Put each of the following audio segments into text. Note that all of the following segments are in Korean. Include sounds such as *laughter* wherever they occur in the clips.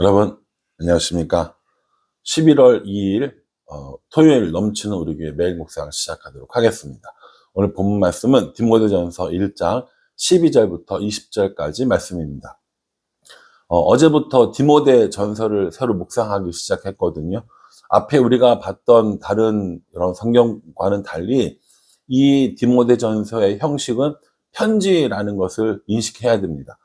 여러분 안녕하십니까? 11월 2일 어, 토요일 넘치는 우리 교회 매일 묵상 시작하도록 하겠습니다. 오늘 본문 말씀은 디모데전서 1장 12절부터 20절까지 말씀입니다. 어, 제부터 디모데 전서를 새로 묵상하기 시작했거든요. 앞에 우리가 봤던 다른 이런 성경과는 달리 이 디모데 전서의 형식은 편지라는 것을 인식해야 됩니다.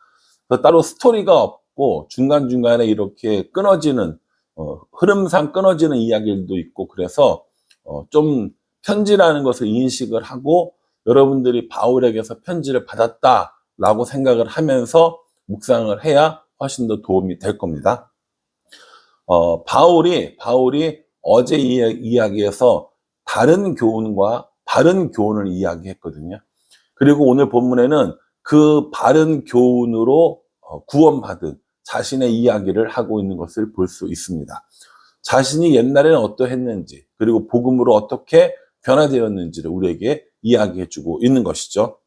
따로 스토리가 없고 중간중간에 이렇게 끊어지는 어, 흐름상 끊어지는 이야기들도 있고 그래서 어, 좀 편지라는 것을 인식을 하고 여러분들이 바울에게서 편지를 받았다라고 생각을 하면서 묵상을 해야 훨씬 더 도움이 될 겁니다. 어, 바울이 바울이 어제 이야- 이야기에서 다른 교훈과 바른 교훈을 이야기했거든요. 그리고 오늘 본문에는 그 바른 교훈으로 어, 구원받은 자신의 이야기를 하고 있는 것을 볼 수 있습니다. 자신이 옛날에는 어떠했는지, 그리고 복음으로 어떻게 변화되었는지를 우리에게 이야기해 주고 있는 것이죠.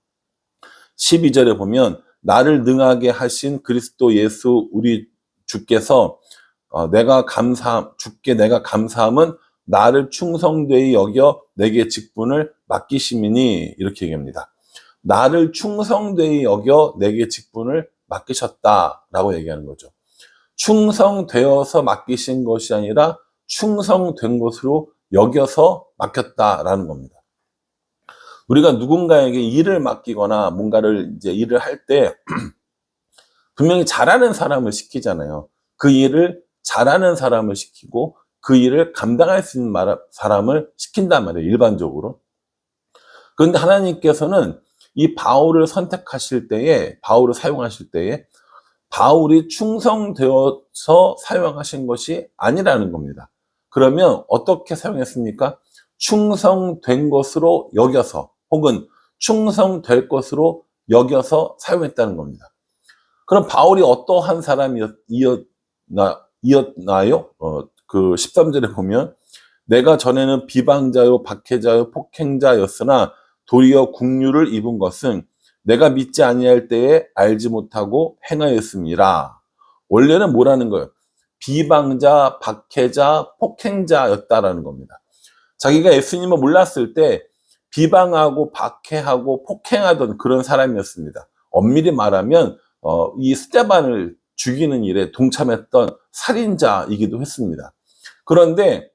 12절에 보면, 나를 능하게 하신 그리스도 예수 우리 주께서 어, 내가 감사, 주께 내가 감사함은 나를 충성되이 여겨 내게 직분을 맡기심이니 이렇게 얘기합니다. 나를 충성되이 여겨 내게 직분을 맡기셨다라고 얘기하는 거죠. 충성되어서 맡기신 것이 아니라 충성된 것으로 여겨서 맡겼다라는 겁니다. 우리가 누군가에게 일을 맡기거나 뭔가를 이제 일을 할 때 *clears throat* 분명히 잘하는 사람을 시키잖아요. 그 일을 잘하는 사람을 시키고 그 일을 감당할 수 있는 말- 사람을 시킨단 말이에요. 일반적으로. 그런데 하나님께서는 이 바울을 선택하실 때에 바울을 사용하실 때에 바울이 충성되어서 사용하신 것이 아니라는 겁니다. 그러면 어떻게 사용했습니까? 충성된 것으로 여겨서 혹은 충성될 것으로 여겨서 사용했다는 겁니다. 그럼 바울이 어떠한 사람이었나, 이었나요? 어, 그 13절에 보면 내가 전에는 비방자요, 박해자요, 폭행자였으나 도리어 국류를 입은 것은 내가 믿지 아니할 때에 알지 못하고 행하였습니다. 원래는 뭐라는 거예요? 비방자, 박해자, 폭행자였다라는 겁니다. 자기가 예수님을 몰랐을 때 비방하고 박해하고 폭행하던 그런 사람이었습니다. 엄밀히 말하면 어, 이 스테반을 죽이는 일에 동참했던 살인자이기도 했습니다. 그런데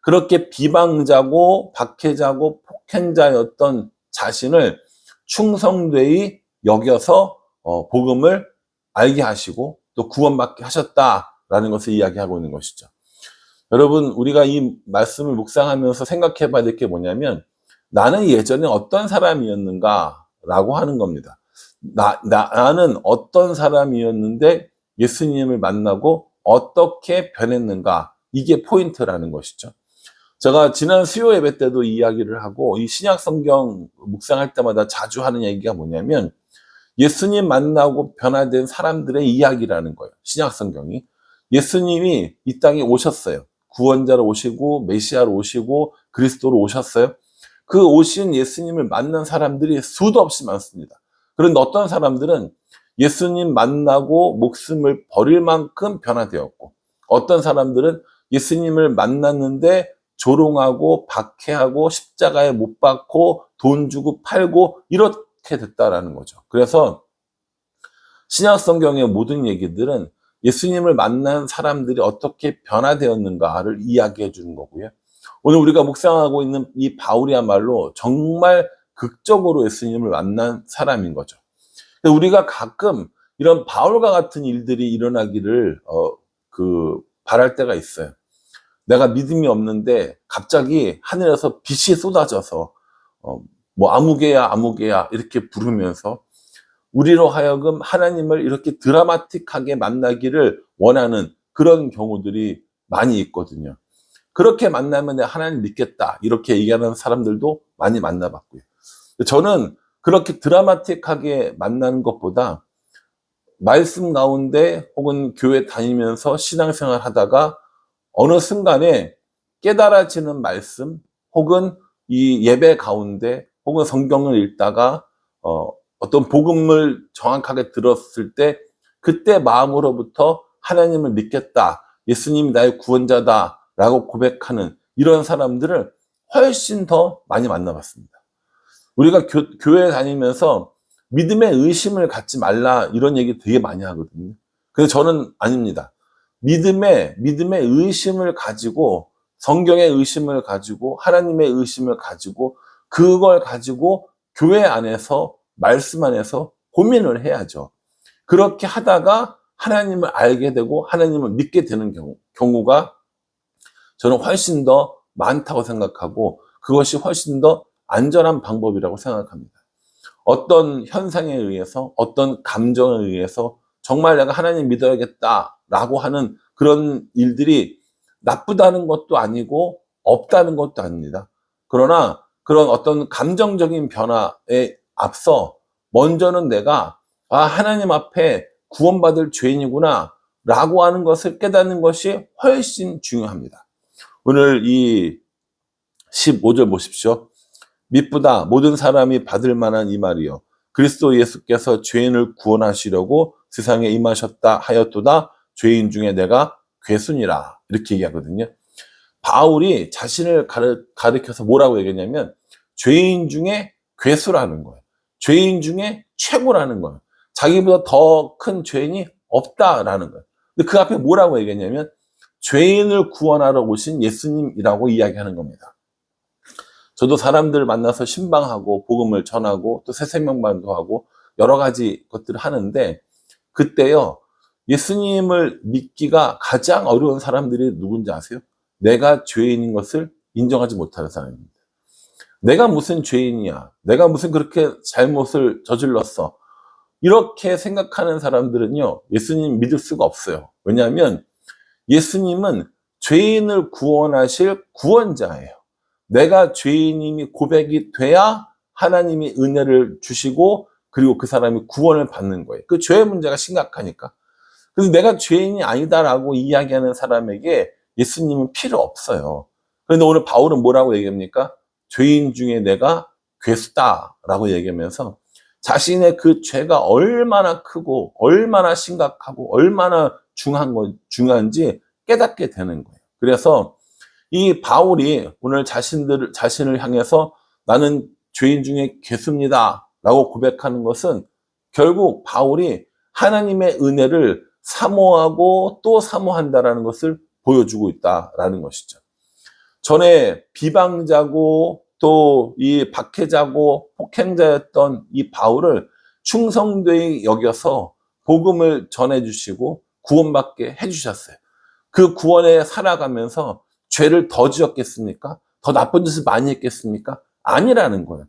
그렇게 비방자고 박해자고 폭행자였던 자신을 충성되이 여겨서 어, 복음을 알게 하시고 또 구원받게 하셨다라는 것을 이야기하고 있는 것이죠. 여러분 우리가 이 말씀을 묵상하면서 생각해 봐야 될 게 뭐냐면 나는 예전에 어떤 사람이었는가라고 하는 겁니다. 나, 나, 나는 어떤 사람이었는데 예수님을 만나고 어떻게 변했는가 이게 포인트라는 것이죠. 제가 지난 수요 예배 때도 이야기를 하고 이 신약 성경 묵상할 때마다 자주 하는 얘기가 뭐냐면 예수님 만나고 변화된 사람들의 이야기라는 거예요. 신약 성경이 예수님이 이 땅에 오셨어요. 구원자로 오시고 메시아로 오시고 그리스도로 오셨어요. 그 오신 예수님을 만난 사람들이 수도 없이 많습니다. 그런데 어떤 사람들은 예수님 만나고 목숨을 버릴 만큼 변화되었고 어떤 사람들은 예수님을 만났는데 조롱하고 박해하고 십자가에 못 박고 돈 주고 팔고 이렇게 됐다라는 거죠. 그래서 신약 성경의 모든 얘기들은 예수님을 만난 사람들이 어떻게 변화되었는가를 이야기해 주는 거고요. 오늘 우리가 묵상하고 있는 이 바울이야말로 정말 극적으로 예수님을 만난 사람인 거죠. 우리가 가끔 이런 바울과 같은 일들이 일어나기를 어, 그 바랄 때가 있어요. 내가 믿음이 없는데 갑자기 하늘에서 빛이 쏟아져서 어, 뭐 아무개야 아무개야 이렇게 부르면서 우리로 하여금 하나님을 이렇게 드라마틱하게 만나기를 원하는 그런 경우들이 많이 있거든요. 그렇게 만나면 내가 하나님 믿겠다 이렇게 얘기하는 사람들도 많이 만나봤고요. 저는 그렇게 드라마틱하게 만나는 것보다 말씀 가운데 혹은 교회 다니면서 신앙생활 하다가 어느 순간에 깨달아지는 말씀 혹은 이 예배 가운데 혹은 성경을 읽다가 어, 어떤 복음을 정확하게 들었을 때 그때 마음으로부터 하나님을 믿겠다. 예수님이 나의 구원자다. 라고 고백하는 이런 사람들을 훨씬 더 많이 만나봤습니다. 우리가 교, 교회 다니면서 믿음의 의심을 갖지 말라 이런 얘기 되게 많이 하거든요. 근데 저는 아닙니다. 믿음의, 믿음의 의심을 가지고 성경의 의심을 가지고 하나님의 의심을 가지고 그걸 가지고 교회 안에서 말씀 안에서 고민을 해야죠. 그렇게 하다가 하나님을 알게 되고 하나님을 믿게 되는 경우, 경우가 저는 훨씬 더 많다고 생각하고 그것이 훨씬 더 안전한 방법이라고 생각합니다. 어떤 현상에 의해서 어떤 감정에 의해서 정말 내가 하나님 믿어야겠다 라고 하는 그런 일들이 나쁘다는 것도 아니고 없다는 것도 아닙니다. 그러나 그런 어떤 감정적인 변화에 앞서 먼저는 내가 아 하나님 앞에 구원받을 죄인이구나 라고 하는 것을 깨닫는 것이 훨씬 중요합니다. 오늘 이 15절 보십시오. 미쁘다 모든 사람이 받을 만한 이 말이요. 그리스도 예수께서 죄인을 구원하시려고 세상에 임하셨다 하였도다 죄인 중에 내가 괴순이라 이렇게 얘기하거든요. 바울이 자신을 가르, 가르쳐서 뭐라고 얘기했냐면 죄인 중에 괴수라는 거예요. 죄인 중에 최고라는 거예요. 자기보다 더 큰 죄인이 없다라는 거예요. 근데 그 앞에 뭐라고 얘기했냐면 죄인을 구원하러 오신 예수님이라고 이야기하는 겁니다. 저도 사람들 만나서 신방하고 복음을 전하고 또 새 생명반도 하고 여러 가지 것들을 하는데 그때요 예수님을 믿기가 가장 어려운 사람들이 누군지 아세요? 내가 죄인인 것을 인정하지 못하는 사람입니다. 내가 무슨 죄인이야? 내가 무슨 그렇게 잘못을 저질렀어? 이렇게 생각하는 사람들은요, 예수님 믿을 수가 없어요. 왜냐하면 예수님은 죄인을 구원하실 구원자예요. 내가 죄인임이 고백이 돼야 하나님이 은혜를 주시고 그리고 그 사람이 구원을 받는 거예요. 그 죄의 문제가 심각하니까. 그래서 내가 죄인이 아니다라고 이야기하는 사람에게 예수님은 필요 없어요. 그런데 오늘 바울은 뭐라고 얘기합니까? 죄인 중에 내가 괴수다라고 얘기하면서 자신의 그 죄가 얼마나 크고 얼마나 심각하고 얼마나 중요한 거 중요한지 깨닫게 되는 거예요. 그래서 이 바울이 오늘 자신들 자신을 향해서 나는 죄인 중에 괴수입니다라고 고백하는 것은 결국 바울이 하나님의 은혜를 사모하고 또 사모한다라는 것을 보여주고 있다라는 것이죠. 전에 비방자고 또 이 박해자고 폭행자였던 이 바울을 충성되이 여겨서 복음을 전해주시고 구원받게 해주셨어요. 그 구원에 살아가면서 죄를 더 지었겠습니까? 더 나쁜 짓을 많이 했겠습니까? 아니라는 거예요.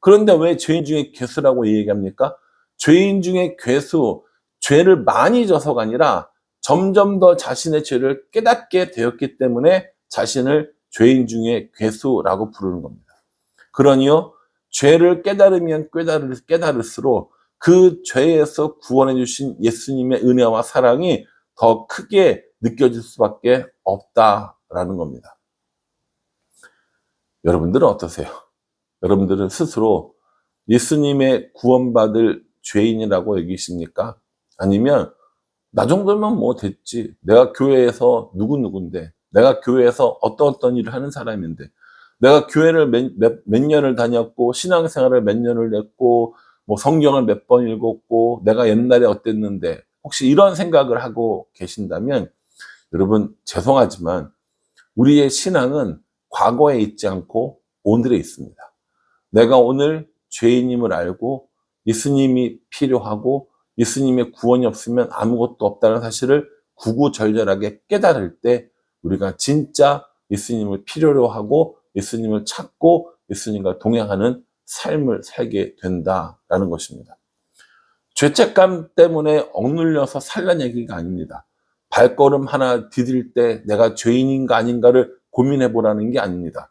그런데 왜 죄인 중에 괴수라고 얘기합니까? 죄인 중에 괴수, 죄를 많이 져서가 아니라 점점 더 자신의 죄를 깨닫게 되었기 때문에 자신을 죄인 중에 괴수라고 부르는 겁니다. 그러니요, 죄를 깨달으면 깨달을, 깨달을수록 그 죄에서 구원해 주신 예수님의 은혜와 사랑이 더 크게 느껴질 수밖에 없다라는 겁니다. 여러분들은 어떠세요? 여러분들은 스스로 예수님의 구원받을 죄인이라고 여기십니까? 아니면 나 정도면 뭐 됐지. 내가 교회에서 누구누군데, 내가 교회에서 어떤 어떤 일을 하는 사람인데, 내가 교회를 몇, 몇, 몇 년을 다녔고, 신앙생활을 몇 년을 했고, 뭐 성경을 몇 번 읽었고, 내가 옛날에 어땠는데, 혹시 이런 생각을 하고 계신다면, 여러분, 죄송하지만, 우리의 신앙은 과거에 있지 않고 오늘에 있습니다. 내가 오늘 죄인임을 알고 예수님이 필요하고 예수님의 구원이 없으면 아무것도 없다는 사실을 구구절절하게 깨달을 때 우리가 진짜 예수님을 필요로 하고 예수님을 찾고 예수님과 동행하는 삶을 살게 된다라는 것입니다. 죄책감 때문에 억눌려서 살란 얘기가 아닙니다. 발걸음 하나 디딜 때 내가 죄인인가 아닌가를 고민해 보라는 게 아닙니다.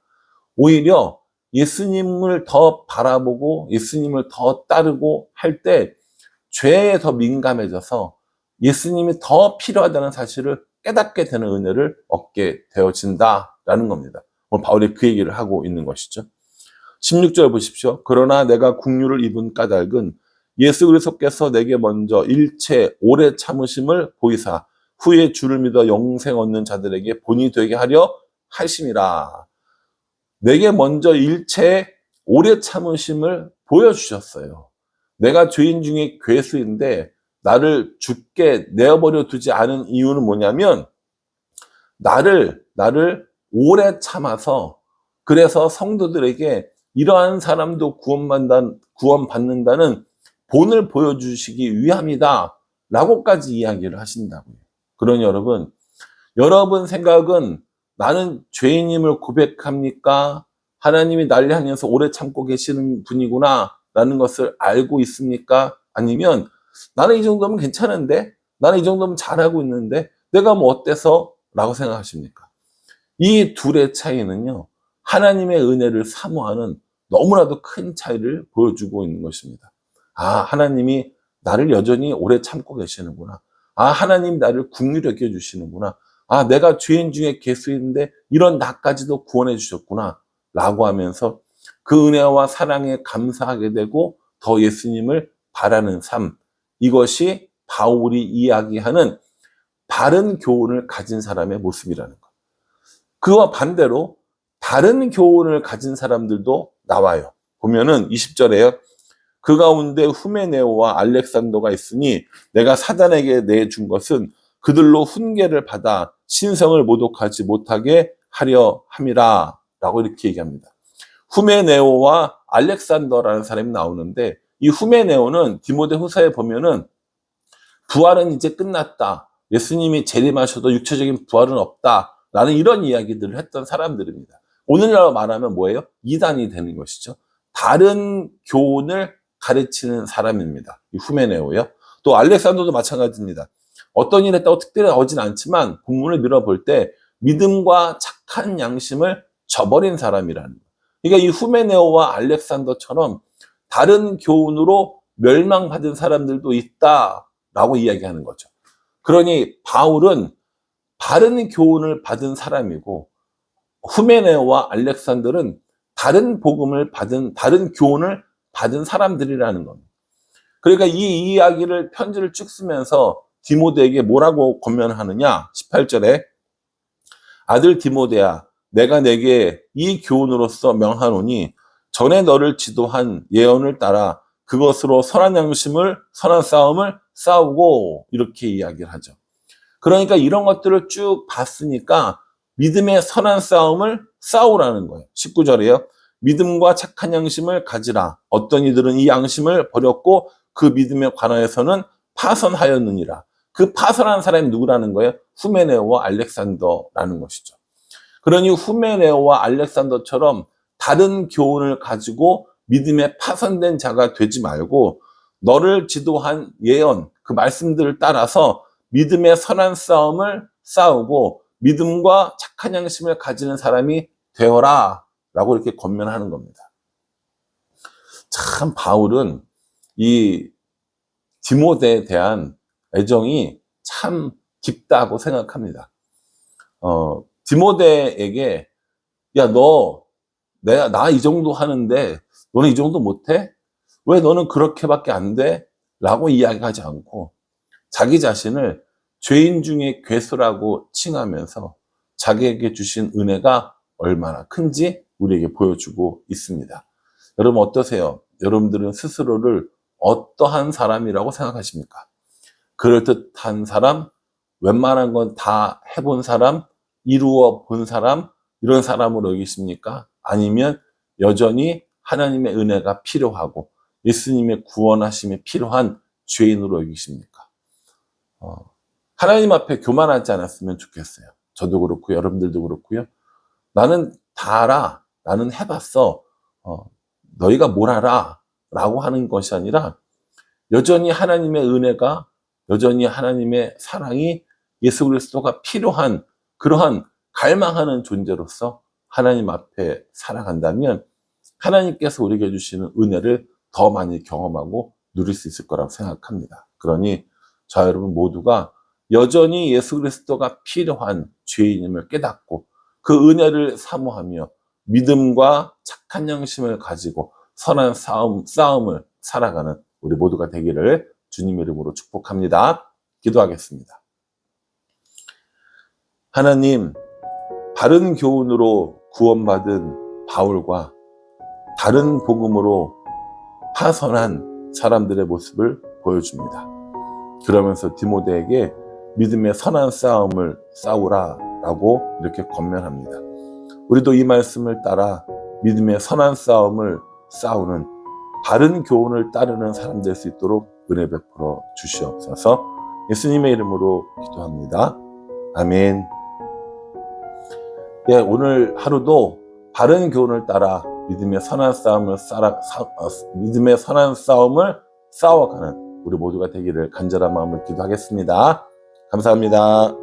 오히려 예수님을 더 바라보고 예수님을 더 따르고 할 때 죄에 더 민감해져서 예수님이 더 필요하다는 사실을 깨닫게 되는 은혜를 얻게 되어진다라는 겁니다. 오늘 바울이 그 얘기를 하고 있는 것이죠. 16절 보십시오. 그러나 내가 국류를 입은 까닭은 예수 그리스도께서 내게 먼저 일체 오래 참으심을 보이사 후에 주를 믿어 영생 얻는 자들에게 본이 되게 하려 하심이라. 내게 먼저 일체의 오래 참으심을 보여주셨어요. 내가 죄인 중에 괴수인데 나를 죽게 내어버려 두지 않은 이유는 뭐냐면 나를 나를 오래 참아서 그래서 성도들에게 이러한 사람도 구원받는 구원받는다는 본을 보여주시기 위함이다. 라고까지 이야기를 하신다고요. 그러니 여러분, 여러분 생각은 나는 죄인임을 고백합니까? 하나님이 날 향해서 오래 참고 계시는 분이구나. 라는 것을 알고 있습니까? 아니면 나는 이 정도면 괜찮은데? 나는 이 정도면 잘하고 있는데? 내가 뭐 어때서? 라고 생각하십니까? 이 둘의 차이는요, 하나님의 은혜를 사모하는 너무나도 큰 차이를 보여주고 있는 것입니다. 아, 하나님이 나를 여전히 오래 참고 계시는구나. 아, 하나님 나를 국률 여겨주시는구나. 아, 내가 죄인 중에 개수인데 이런 나까지도 구원해 주셨구나. 라고 하면서 그 은혜와 사랑에 감사하게 되고 더 예수님을 바라는 삶. 이것이 바울이 이야기하는 바른 교훈을 가진 사람의 모습이라는 것. 그와 반대로 다른 교훈을 가진 사람들도 나와요. 보면은 20절에요. 그 가운데 후메네오와 알렉산더가 있으니 내가 사단에게 내준 것은 그들로 훈계를 받아 신성을 모독하지 못하게 하려 함이라 라고 이렇게 얘기합니다. 후메네오와 알렉산더라는 사람이 나오는데 이 후메네오는 디모데 후서에 보면은 부활은 이제 끝났다. 예수님이 재림하셔도 육체적인 부활은 없다. 라는 이런 이야기들을 했던 사람들입니다. 오늘날로 말하면 뭐예요? 이단이 되는 것이죠. 다른 교훈을 가르치는 사람입니다. 이 후메네오요. 또 알렉산더도 마찬가지입니다. 어떤 일 했다고 특별히 나오진 않지만 본문을 밀어볼 때 믿음과 착한 양심을 저버린 사람이라는 거예요. 그러니까 이 후메네오와 알렉산더처럼 다른 교훈으로 멸망받은 사람들도 있다라고 이야기하는 거죠. 그러니 바울은 바른 교훈을 받은 사람이고 후메네오와 알렉산더는 다른 복음을 받은 다른 교훈을 받은 사람들이라는 겁니다. 그러니까 이 이야기를 편지를 쭉 쓰면서 디모데에게 뭐라고 권면하느냐? 18절에 아들 디모데야 내가 내게 이 교훈으로서 명하노니 전에 너를 지도한 예언을 따라 그것으로 선한 양심을 선한 싸움을 싸우고 이렇게 이야기를 하죠. 그러니까 이런 것들을 쭉 봤으니까 믿음의 선한 싸움을 싸우라는 거예요. 19절에요. 믿음과 착한 양심을 가지라. 어떤 이들은 이 양심을 버렸고 그 믿음에 관하여서는 파선하였느니라. 그 파선한 사람이 누구라는 거예요? 후메네오와 알렉산더라는 것이죠. 그러니 후메네오와 알렉산더처럼 다른 교훈을 가지고 믿음에 파선된 자가 되지 말고 너를 지도한 예언, 그 말씀들을 따라서 믿음의 선한 싸움을 싸우고 믿음과 착한 양심을 가지는 사람이 되어라 라고 이렇게 권면하는 겁니다. 참 바울은 이 디모데에 대한 애정이 참 깊다고 생각합니다. 어, 디모데에게 야 너 내가 나 이 정도 하는데 너는 이 정도 못해? 왜 너는 그렇게밖에 안 돼? 라고 이야기하지 않고 자기 자신을 죄인 중에 괴수라고 칭하면서 자기에게 주신 은혜가 얼마나 큰지 우리에게 보여주고 있습니다. 여러분 어떠세요? 여러분들은 스스로를 어떠한 사람이라고 생각하십니까? 그럴듯한 사람, 웬만한 건 다 해본 사람, 이루어 본 사람, 이런 사람으로 여기십니까? 아니면 여전히 하나님의 은혜가 필요하고 예수님의 구원하심이 필요한 죄인으로 여기십니까? 어, 하나님 앞에 교만하지 않았으면 좋겠어요. 저도 그렇고 여러분들도 그렇고요. 나는 다 알아. 나는 해봤어. 어, 너희가 뭘 알아? 라고 하는 것이 아니라 여전히 하나님의 은혜가 여전히 하나님의 사랑이 예수 그리스도가 필요한 그러한 갈망하는 존재로서 하나님 앞에 살아간다면 하나님께서 우리에게 주시는 은혜를 더 많이 경험하고 누릴 수 있을 거라고 생각합니다. 그러니 저 여러분 모두가 여전히 예수 그리스도가 필요한 죄인임을 깨닫고 그 은혜를 사모하며 믿음과 착한 양심을 가지고 선한 싸움, 싸움을 살아가는 우리 모두가 되기를 주님 이름으로 축복합니다. 기도하겠습니다. 하나님, 바른 교훈으로 구원받은 바울과 다른 복음으로 파선한 사람들의 모습을 보여줍니다. 그러면서 디모데에게 믿음의 선한 싸움을 싸우라 라고 이렇게 권면합니다. 우리도 이 말씀을 따라 믿음의 선한 싸움을 싸우는 바른 교훈을 따르는 사람 될 수 있도록 은혜 베풀어 주시옵소서. 예수님의 이름으로 기도합니다. 아멘. 예, 오늘 하루도 바른 교훈을 따라 믿음의 선한 싸움을 싸라, 사, 어, 믿음의 선한 싸움을 싸워가는 우리 모두가 되기를 간절한 마음을 기도하겠습니다. 감사합니다.